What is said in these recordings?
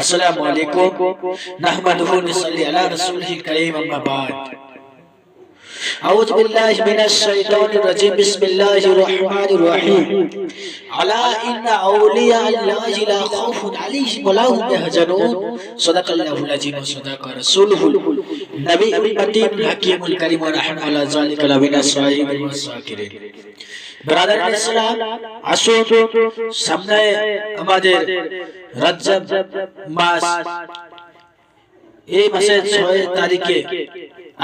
আসসালামু আলাইকুম নাহমাদুহু নিসাল্লি আলা রাসূলিল কারীম আম্মা বাদ أعوذ بالله من الشيطان الرجيم بسم الله الرحمن الرحيم ألا إن أولياء الله لا خوف عليهم ولا هم يحزنون صدق الله العظيم وصدق رسوله النبي الأمين الحكيم الكريم ونحن على ذلك لمن الصالحين والشاكرين ব্রাদার ইসলাম আসুন সামনে আমাদের রজব মাস। এই মাসের ছয় তারিখে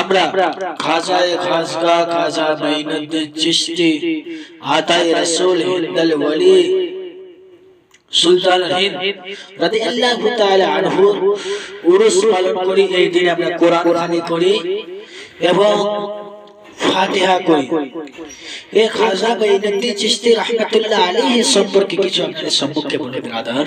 আমরা খাজায় খাসগা খাজা মাইনুদ্দিন চিশতি আতাই রাসূল হিন্দাল ওয়ালি, সুলতান হিন্দ রাদিয়াল্লাহু তাআলা আনহু উরুস পালন করি, এই দিনে আমরা কোরআন খানি করি এবং ফাতিহা করি। এই খাজা মাইনুদ্দিন চিশতি রাহমাতুল্লাহ আলাইহি সম্পর্কে কিছু আপনাদের সম্মুখে বলে ব্রাদার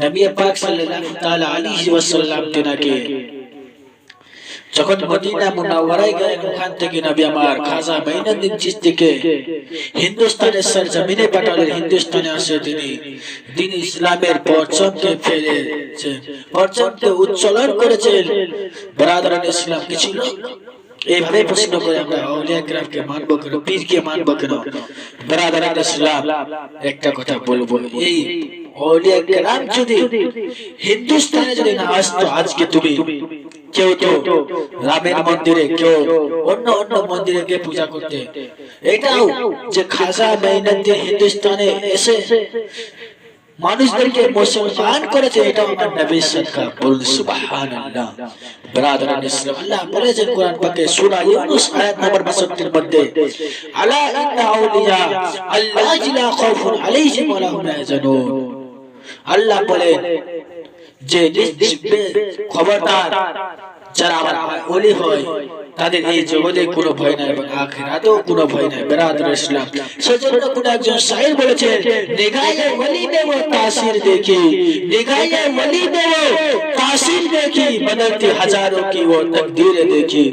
নবী পাক সাল্লাল্লাহু তাআলা আলাইহি ওয়াসাল্লাম যখন মদিনা মুনাওয়ারায় ওখান থেকে নবী আমার খাজা চিশতিকে হিন্দুস্তানের সরজমিনে পাঠালেন, হিন্দুস্তানে আসে তিনি। ইসলামের পরচমকে ফেলেছেন পরচমকে উজ্জ্বলন করেছেন। ব্রাদারান ইসলাম কি ছিল? এইভাবে প্রশ্ন করে আমরা আউলিয়া গ্রামকে মানবো কেন, পীরকে মানবো কেন? ব্রাদারান ইসলাম একটা কথা বলব, এই আউলিয়া গ্রাম যদি হিন্দুস্তানে যদি না আসতো, আজকে তুমি, কেউ তো রামের মন্দিরে কেউ অন্য অন্য মন্দিরে গিয়ে পূজা করতে। এটাও যে খাজা মেহনতি হিন্দুস্তানে এসে মানুষদেরকে মুসলমান করেছে এটা আমার নবী সদকা বলুন, সুবহানাল্লাহ। ব্রাদারান ইসলাম, আল্লাহ বলেছেন কোরআন পাকে সূরা ইউনূস, আয়াত নম্বর 62 মধ্যে, আলা ইন্না আউলিয়া আল্লাহ লা খাউফুন আলাইহিম ওয়া লাহুম ইয়াহজানুন। আল্লাহ বলেন যে খবরদার যারা আমার অলি হয় তাদের এই জগতে কোনো ভয় নাই এবং আখেরাতেও কোনো ভয় নাই। বেরাদুল ইসলাম। সেজন্য কোন একজন সাহেব বলেছেন নেগায়ে ওলি দেব তাসির দেখি নেগায়ে ওলি দেব তাসির দেখি বদলতি হাজারো কি ও তকদির দেখি।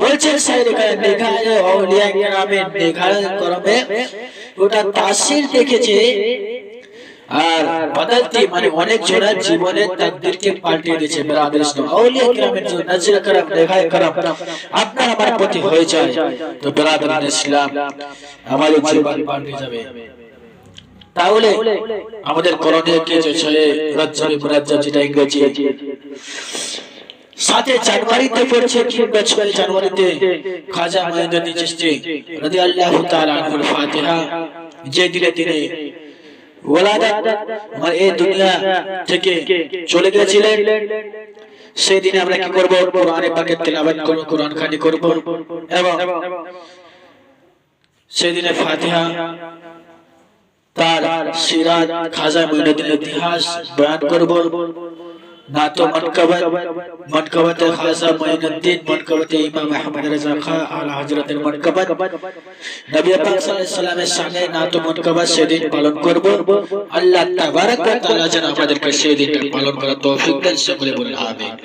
বলছেন শায়ের এখানে নেগায়ে ওলিয়া কেরামের নেগায়ে করবে ওটা তাসির দেখেছে আর বদলতি মানে অনেক জনের জীবনের তাকদীরকে পাল্টে দিয়েছে ব্রাদার ইসলাম আউলিয়া কিরামের যে নজর করম দেখায় করম, আপনার আমার প্রতি হয়ে যায়। তো ব্রাদার ইসলাম আমাদের জীবন পাল্টে যাবে। তাহলে আমাদের করণীয় কি যে ছয় রজ্জবে যেটা ইংরেজি। সাথে জানুয়ারিতে পড়ছে কিংবা ছয় জানুয়ারিতে খাজা মহিউদ্দিন চিশতি রাদিয়াল্লাহু তাআলা আনহুর ফাতিহা, যে দিনে তিনি আমার এই দুনিয়া থেকে চলে সেই দিনে আমরা কি করব? কোরআনে পাকের তেলাওয়াত করব, কোরআন খানি করব। এবং সেই দিনে ফাতিহা, তার সিরাত খাজা মুইনুদ্দিন ইতিহাস বয়ান করব। না তো মনকবত খাসা মঈনুদ্দিন মনকবত ইমাম আহমদ রেজা খা, আলা হযরতের মনকবত নবী পাক সাল্লাল্লাহু আলাইহি সাল্লামের সঙ্গে না তো মনকবত সেদিন পালন করব। আল্লাহ তাবারাক ওয়া তাআলা যেন আমাদেরকে সেই পালন করার তৌফিক দেন, সকলে বলেন, আমিন।